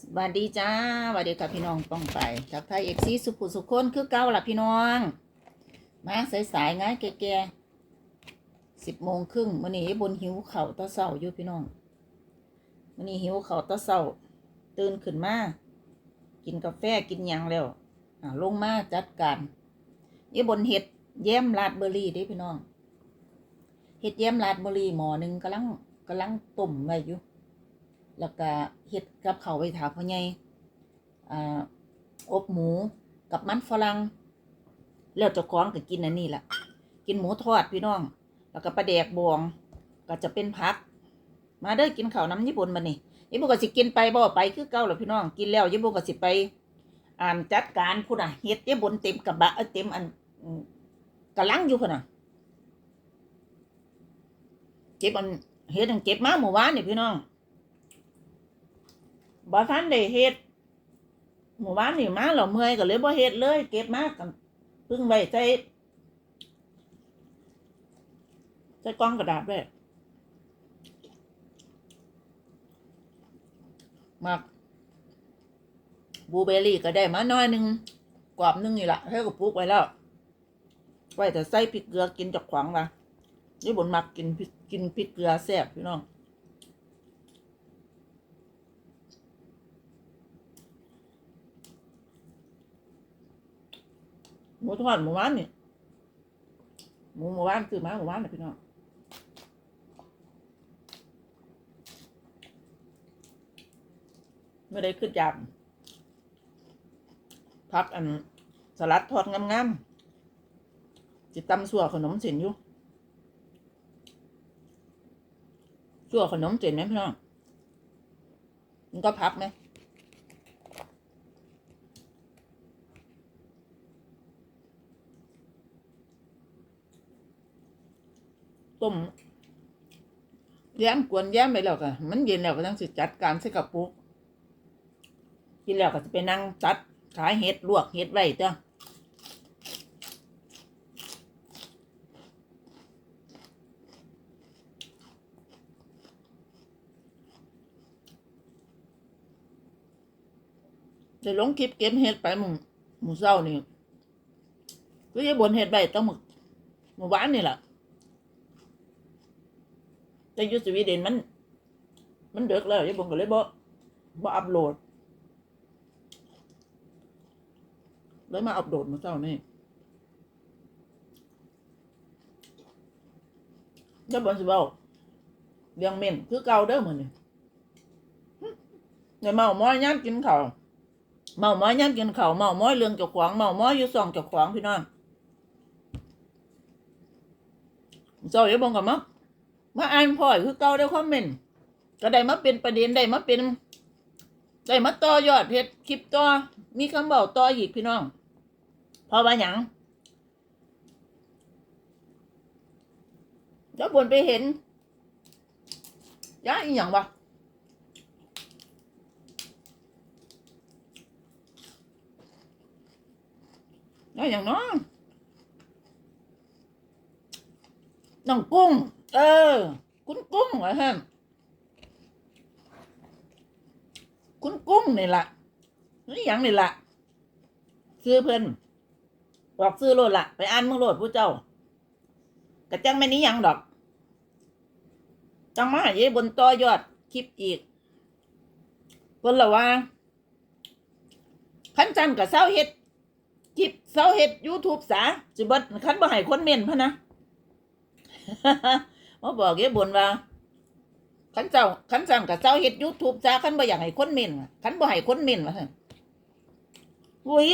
สวัสดีจ้าสวัสดีค่ะพี่น้องป้องไปจากไทยเอฟซีสุขุสุขคนคือเก่าล่ะพี่น้อง มาสายสายๆไงแก่ๆสิบโมงครึ่งมื่อนี้บนหิวเข่าตะเศร้าอยู่พี่น้องมื่อนี้หิวเข่าตะเศร้าตื่นขึ้นมากินกาแฟกินยังแล้วอ่าลงมาจัดการยี่บนเห็ดแย้มราดเบอร์รี่ด้พี่น้องเห็ดแย้มราดเบอร์รี่หมอหนึ่งกำลังกำลังต้มไว้อยู่ แล้วก็เฮ็ดกับเขาวไว้ถาพ่อใหญ่อ่าอบหมูกับมันฝรั่งแล้วเจ้าของก็กินอันนี้ล่ะ กินหมูทอดพี่น้อง แล้วก็ปลาแดกบวง ก็จะเป็นผัก มาเด้อกินข้าวน้ำญี่ปุ่นมานี่ญี่ปุ่นก็สิกินไปบ่ไปคือเก่าแล้วพี่น้อง กินแล้วญี่ปุ่นก็สิไปอ่านจัดการพุ่นน่ะเฮ็ดญี่ปุ่นเต็มกระบะเต็มอันอืมกะลังอยู่พุ่นน่ะเก็บอันเฮ็ดอันเก็บมาเมื่อวานนี่พี่น้อง บ่ทันได้เฮ็ดหมู่บ้านนี่มาแล้วเมื่อยก็เลยบ่เฮ็ดเลย เก็บมากันเพิ่งไว้ใส่ใส่กล่องกระดาษไว้มักบลูเบอร์รี่ก็ได้มาหน้อยหนึงกรอบหนึงนี่ละให้ก็ปลูกไว้แล้ว ไว้แต่ใส่พริกเกลือกินจากขวางว่ะนี่บนมักกินกินพริกเกลือแซ่บพี่น้อง หมูทอดหมูหวานนี่หมูหมูหวานคือมาหมูหวานนะพี่น้องไม่ได้ขึ้นยำพักอันสลัดทอดงามๆจิตตำสัวขนมเส้นอยู่สัวขนมเส้นไหมพี่น้องมันก็พักไหม ต้มแย้มกวนแย้มไปแล้วก็มันเย็นแล้วก็ต้องสิจัดการใส่กระปุกกินแล้วก็จะไปนั่งจัดขายเห็ดลวกเห็ดไว้เจ้าจะลงคลิปเก็บเห็ดไปหมู่หมูเศร้านี่ก็จะบนเห็ดไว้ต้องหมึกหมู่บ้านนี่แหละ แต่ยูสวีเดนมัน มันเดือกแล้วยังผมก็เลยบ่บ่อัพโหลดเลยมาอัพโหลดมาเจ้านี่จะบนสิเบาเลี้ยงเม่นคือเก่าเด้อเหมือนนี่เดี๋ยวเมาม้อยย่ำกินข้าวเมาม้อยย่ำกินข้าวเมาม้อยเรื่องเจ้าของเมาม้อยอยู่ส่องเจ้าของพี่น้องเจ้าอย่าบอกกับมั้ง มาอ่านพ่อยคือเก่าได้คอมเมนต์ก็ได้มาเป็นประเด็นได้มาเป็นได้มาต่อยอดเพจคลิปต่อมีคำเบาต่ออีกพี่น้องพราะว่าหยังแล้วบนไปเห็นย้าอีหยังวะย้าอย่างน้องน้องกุ้ง เออ คุณกุ้งเหรอฮะคุณกุ้งนี่ละนี่อย่างนี่ละซื้อเพิ่นบอกซื้อโลดละไปอ่านมึงโลดผู้เจ้ากระจังไม่นี้ยังดอกจังมาเย่บนต่อยอดคลิปอีกเพิ่นละว่าขั้นจันกับเศร้าเฮ็ดคลิปเศร้าเฮ็ดยูทูบสาสิเบิดขั้นบ่ให้คนเม่นพะนะ มาบอกเยบนว่าขันเจ้าขันสั่งกับเจ้าเฮ็ดยูทูบจ้าขันบ่อยากให้คนเม่นขันบ่ให้คนเม่นว่าอุ้ย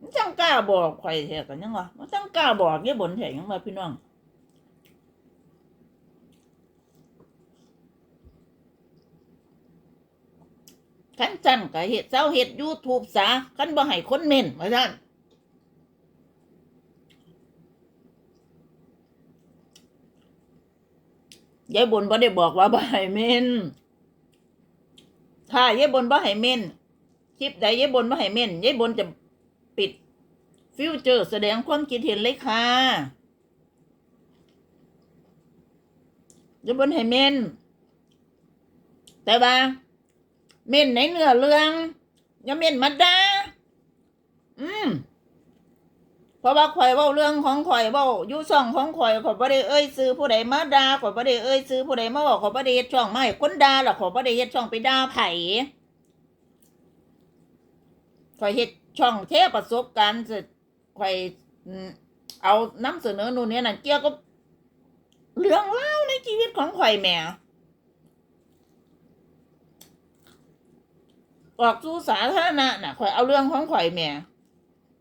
มันจังกล้าบอกข่อยแท้กันยังวะมันจังกล้าบอกเยบนแท้ยังว่าพี่น้องขันสั่งกับเฮ็ดเจ้าเฮ็ดยูทูบซาขันบ่ให้คนเม่นว่าซั่น ยายบนบ่ได้บอกว่าบ่ให้เม่นถ้ายายบนบ่ให้เม่นคลิปใดยายบนบ่ให้เม่นยายบนจะปิดฟิวเจอร์แสดงความคิดเห็นเลยค่ะยายบนให้เม่นแต่ว่าเม่นในเนื้อเรื่องอย่าเม่นมาดาอืม ราะว่าข่อยเว้าเรื่องของข่อยเว้าอยู่ช่องของข่อยข่อยบ่ได้เอ่ยซื้อผู้ใดมาด่าข่อยบ่ได้เอ่ยซื้อผู้ใดมาบอกข่อยบ่ได้เฮ็ดช่องมาให้คนด่าหรอกข่อยบ่ได้เฮ็ดช่องไปด่าไผข่อยเฮ็ดช่องแชร์ประสบการณ์สิข่อยเอานํเสนอนู่นนี่นั่นเกี่ยวกับเรื่องเล่าในชีวิตของข่อยแหม่ออกสู่สาธารณะน่ะข่อยเอาเรื่องของข่อยแหม่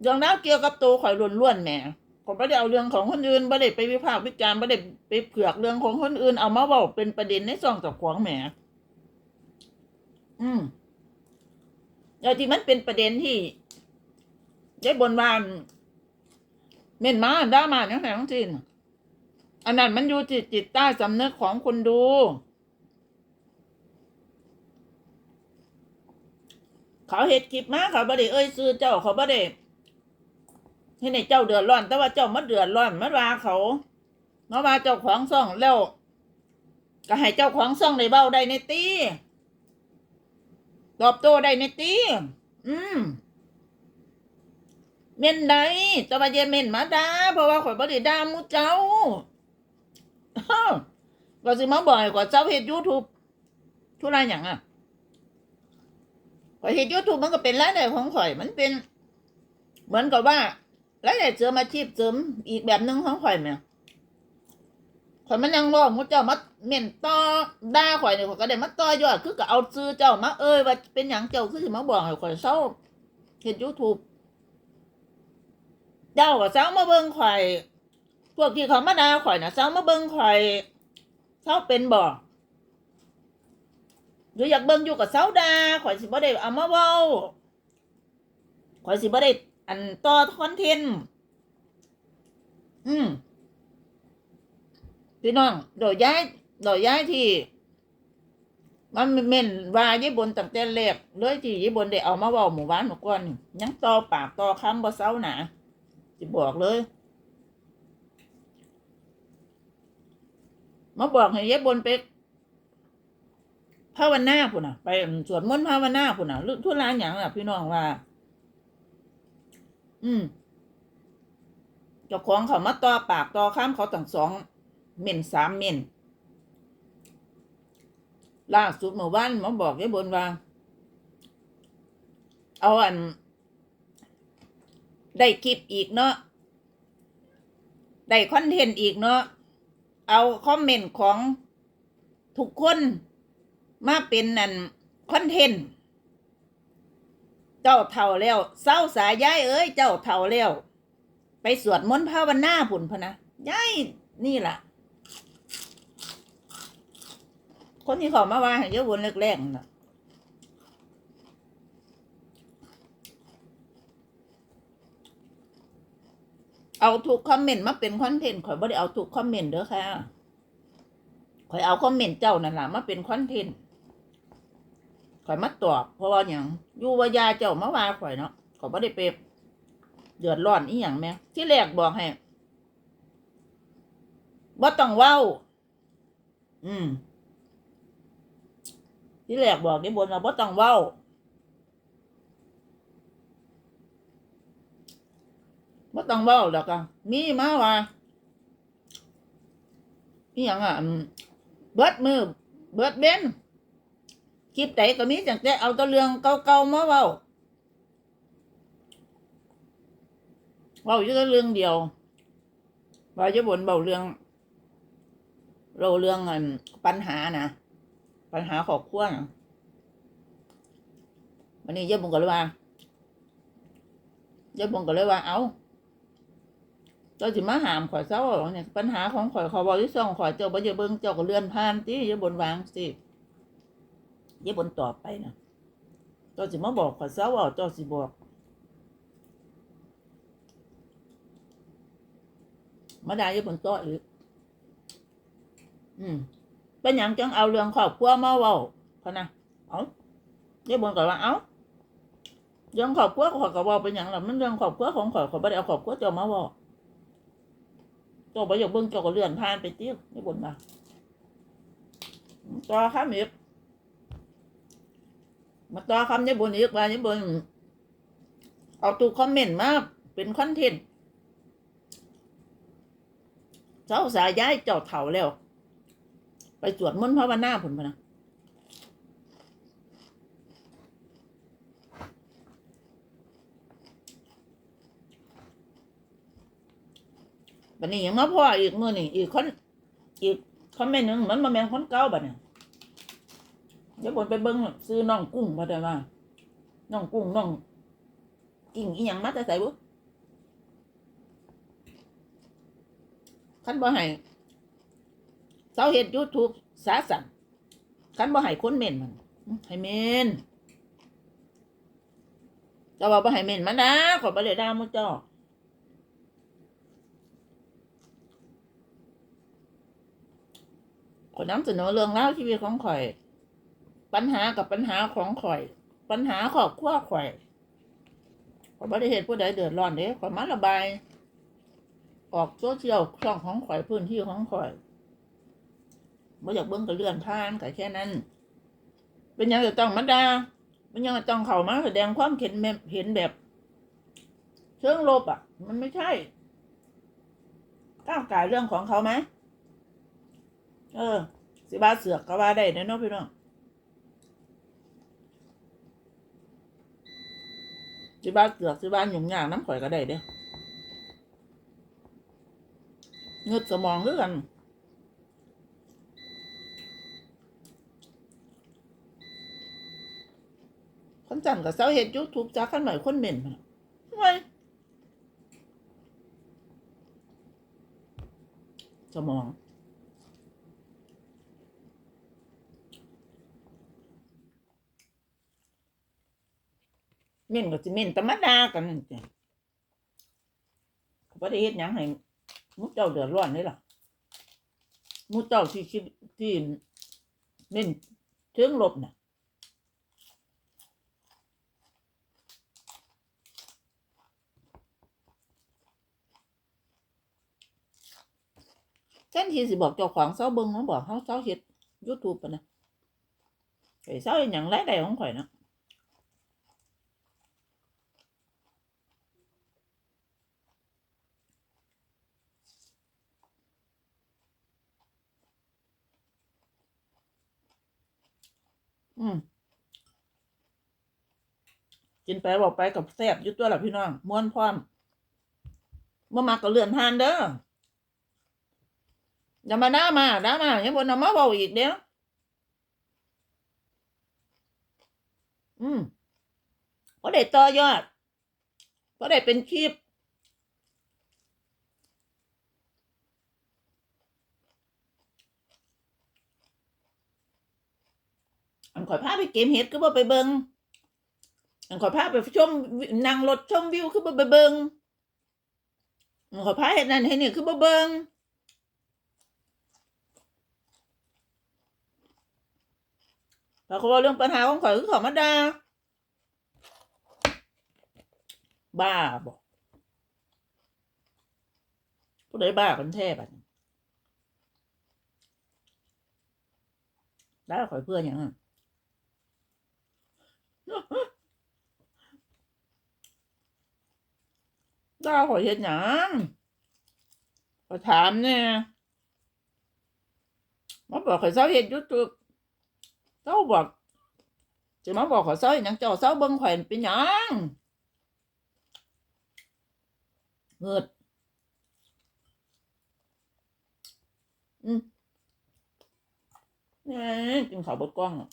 เรื่องราวเกี่ยวกับตัวข่อยล้วนๆแหม่ข่อยไม่ได้เอาเรื่องของคนอื่นไม่ได้ไปวิพากษ์วิจารณ์ไม่ได้ไปเผือกเรื่องของคนอื่น เอามาบอกเป็นประเด็นในซองกับขวางแหม่อืมแล้วที่มันเป็นประเด็นที่ยายบนวานเม่นมาด่ามาอย่างไรทั้งสิ้นอันนั้นมันอยู่จิตจิตใต้สำนึกของคนดู เขาเห็ดคลิปมาเขาบ่ได้เอ้ยซื้อเจ้าเขาบ่ได้ ให้ในเจ้าเดือดร้อน แต่ว่าเจ้ามาเดือดร้อนมาว่าเขาเมาว่าเจ้าของซ่องแล้ว ก็ให้เจ้าของซ่องได้เบ้าได้ในตีตอบโต้ได้ในตีอืมเม่นใดแต่ว่าอย่าเม่นมาดาเพราะว่าข่อยบ่ได้ด่ามูเจ้าก็สิมาบ่อยกว่าเจ้าเฮ็ด YouTube ทุรายหยังอะข่อยเห็นยูทูบมันก็เป็นรายได้ของข่อย มันเป็น เหมือนกับว่า รายได้เสริมอาชีพเสริมอีกแบบหนึ่งของข่อยแหม่ข่อยมันยังรอมุเจ้ามาเม่นต่อด่าข่อยเนี่ยข่อยก็ได้มาต่อยอดคือก็เอาซื้อเจ้ามาเอ้ยว่าเป็นหยังเจ้าคือสิมาบอกให้ข่อยเศร้าเห็นยูทูบเจ้าก็เศร้ามาเบิ่งข่อยพวกที่เขามาด่าข่อยนะเศร้ามาเบิ่งข่อยเศร้าเป็นบ่หรืออยากเบิ่งอยู่กับเสาดาข่อยสิบ่ได้เอามาเว้าข่อยสิบ่ได้ อันต่อคอนเทนต์อืมพี่น้องโดยย้ายโดยย้ายที่ มันเม่นว่าญี่ปุ่นตั้งแต่แรกเลยที่ญี่ปุ่นได้เอามาว้าหมู่บ้านเมื่ก่อนยังต่อปากต่อคำบ่เซาหนาสิบอกเลยมาบอกให้ญี่ปุ่นไปภาวนาพุ่นน่ะ ไปสวดมนต์ภาวนาพุ่นน่ะทุลานหยังล่ะ พี่น้องว่า อืมเจ้าของเขามาต่อปากต่อข้ามเขาตั้งสองเม่นสามเม่นล่าสุดเมื่อวานหมาบอกยายบนว่า เอาอัน ได้คลิปอีกเนาะได้คอนเทนต์อีกเนาะเอาคอมเมนต์ของทุกคนมาเป็นนั่นคอนเทนต์ เจ้าเท่าแล้วเศร้าสายยายเอ้ยเจ้าเท่าแล้วไปสวดมนต์ภาวนาผุนพนะยายนี่ล่ะ คนที่ขามาว่าให้เยอะวนแรกๆนะเอาถูกคอมเมนต์มาเป็นคอนเทนต์ข่อยบ่ได้เอาถูกคอมเมนต์เด้อค่ะข่อยเอาคอมเมนต์เจ้านั่นแหละมาเป็นคอนเทนต์ ข่อยมาตอบเพราะว่าอย่างอยู่ว่ายาเจ้ามาว่าข่อยเนาะข่อยไม่ได้ไปเดือดร้อนอีหยังแม่ที่แรกบอกให้ว่ต้องเว้า อืม ที่แรกบอกที่บนว่าบ่ต้องเว้า บ่ต้องเว้าแล้วก็มีมาว่าอีหยังอะเบิดมือ เบิดเบน คลิปไหนก็มีจังแต่เอาตัวเรื่องเก่าๆมาเว้าเว้าอยู่แต่เรื่องเดียวว่าจะบ่นเบาเรื่อง เราเรื่องอันปัญหานะปัญหาครอบครัวนะวันนี้เยอะบุงก็เลยว่าเยอะบุงก็เลยว่า เอาเจ้าสิมาหามข่อยเศร้าเนี่ยปัญหาของข่อยขอบอกที่สองข่อยเจ้าบ่อย่าเบิ่งเจ้าก็เลื่อนผ่านติอย่าบนวางสิ อย่าบนต่อไปนะเจ้าสิมาบอกขอเศร้าเอาเจ้าสิบอกมาได้ย่บนโต๊ะอีกอืมเป็นหยังจังเอาเรื่องครอบครัวมาเว้าพะนะเอาอย่าบนก็ว่าเอาเรื่องครอบครัวขอยก็เว้าเป็นหยังล่ะมันเรื่องครอบครัวของขอยขอยบ่ได้เอาครอบครัวเจ้ามาเว้าเจ้าไปอยากเบิ่งเจ้าก็เลื่อนผ่านไปติ้วนี่บนมาต่อค่ะมิบ มาต่อคำยายบนอีกว่ายายบนเอาตูคอมเมนต์มาเป็นคอนเทนต์เจ้าสายย้ายเจ้าเถาแล้ว ไปสวดมนต์ภาวนาผลพนะบันนี้ยังมาพ่ออีกมือนี่อีกคนอีกคอมเมนต์หนึ่งมันมาแมนคนเก่าบัดเนี่ย เดี๋ยวบนไปเบิ้งซื้อน้องกุ้งมาได้ว่าน้องกุ้งน้องกิ่งอีหยังมาแต่ใส่บุคันบ่ให้เสาเห็ดยูทูบสาสั่นคันบ่ให้คนเม่นมันให้เม่นเจ้าว่าบ่ให้เม่นมันนะขอบ่ได้ด่ามื้อเจ้าขอยนำเสนอเรื่องเล่าชีวิตของข่อย ปัญหากับปัญหาของข่อย ปัญหาครอบครัวข่อยขอยบ่ได้เห็นผู้ใดเดือดร้อนเด้ข่อยมาระบาย ออกโซเชียลช่องของข่อยพื้นที่ของข่อยบ่อยากเบิ่งก็เลื่อนผ่านก็แค่นั้น เป็นยังจะต้องมาดาเป็นยังจะต้องเข้ามาแสดงความเห็นแบบเห็นแบบ เชิงลบอะ มันไม่ใช่ก้าวไก่เรื่องของเขาไหมเออ สิบาเสือกก็ว่าได้เด้อเนาะพี่น้อง สิบาเสือกสิบาหยุ่งยากน้ำข่อยก็ได้เด้อเงึดสมองคือกันคนจันกับเสาเห็ดยูทูบจ้าขันใหม่คนเหม็นทำไมสมอง เม่นก็สิเม่นธรรมดากันนั่นจ้ะเขาบ่ได้เฮ็ดหยังให้มุเจ้าเดือดร้อนเลยล่ะมุเจ้าที่คิดที่เม่นเชิงลบน่ะแทนที่สิบอกเจ้าของเซาเบิ่งมาบอกเฮาเซาเฮ็ด YouTube ปะนะไอ้เซาเฮ็ดหยังไรได้ของข่อยเนาะ อืม กินไปบอกไปกับแซ่บยู่ตัวหละพี่น้องม้วนพร้อมมามาก็เลื่อนทานเด้ออย่ามาด่ามาด่ามาอย่าบนเอามาเบาอีกเด้ออืมเพราะได้ต่อยอดเพราะได้เป็นคลิปอันข่อยพาไปเกมเฮ็ดคือบ่ไปเบิงอัน ขอพาไปชมนั่งรถชมวิวคือบ่เบิงขอพาเฮ็ดนั่นเฮ็ดนี่คือบ่เบิงถ้าเขาว่าเรื่องปัญหาของข่อยคือเขามาดาบ้าบ่ผู้ใดบ้ากันแท้บัดนี้ข่อยเพื่อนหยังอะ ดาขอเฮ็ดหยังขอถามเนี่ยมาบอกขอเศร้าเฮ็ดยูทูบเจ้าบอกจะมาบอกขอเศร้าเฮ็ดหยังเจ้าเศร้าเบิ่งข่อยเป็นหยังเงิดอืมนี่ยกินข้าวบดกล้องอะ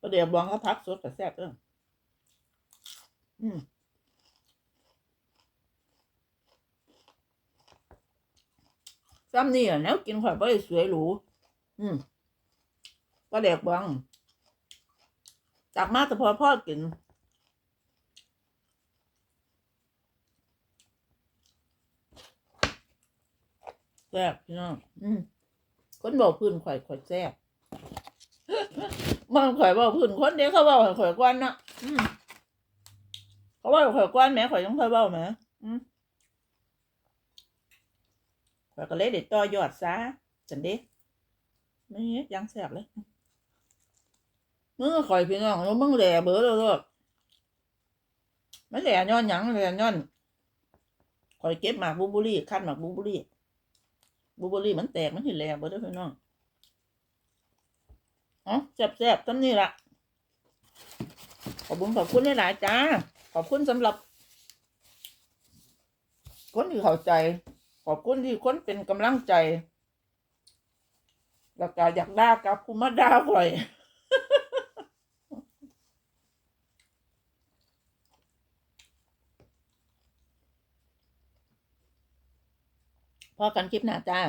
ประเดี๋ยวบองก็พักสดกับแซ่บเอออืมซ้ำนี่อะแล้วกินข่อยบ่ได้สวยหรู อืมประเดี๋ยวบองจากมาแต่พอพ่อกินแซ่บพี่น้อง อืมคนบอกพื้นข่อยข่อยแซ่บ มันข่อยบอกพื้นคนเดียวเขาบอกข่อยกวนเนาะเขาบอกข่อยกวนแม่ข่อยต้องข่อยบ้าแหม่ข่อยก็เลยเด็ดต่อยอดซะจันเด้ไม่ยังแสบเลยมึงข่อยพี่น้องมึงแหล่เบอร์แล้วลูกไม่แหล่ย้อนหยังแหล่ย้อนข่อยเก็บหมากบลูบอร์รี่คั้นหมากบลูบอร์รี่บลูบอร์รี่มันแตกมันเห็นแหล่เบอร์เด้อพี่น้อง อ๋อแสบๆตั้งนี่ละขอบคุณขอบคุณหลายๆจ้า ขอบคุณสำหรับ คนที่เข้าใจ ขอบคุณที่คนเป็นกำลังใจ แล้วก็อยากด่ากับกูมาด่าบ่อยพอกันคลิปหน้าจ้า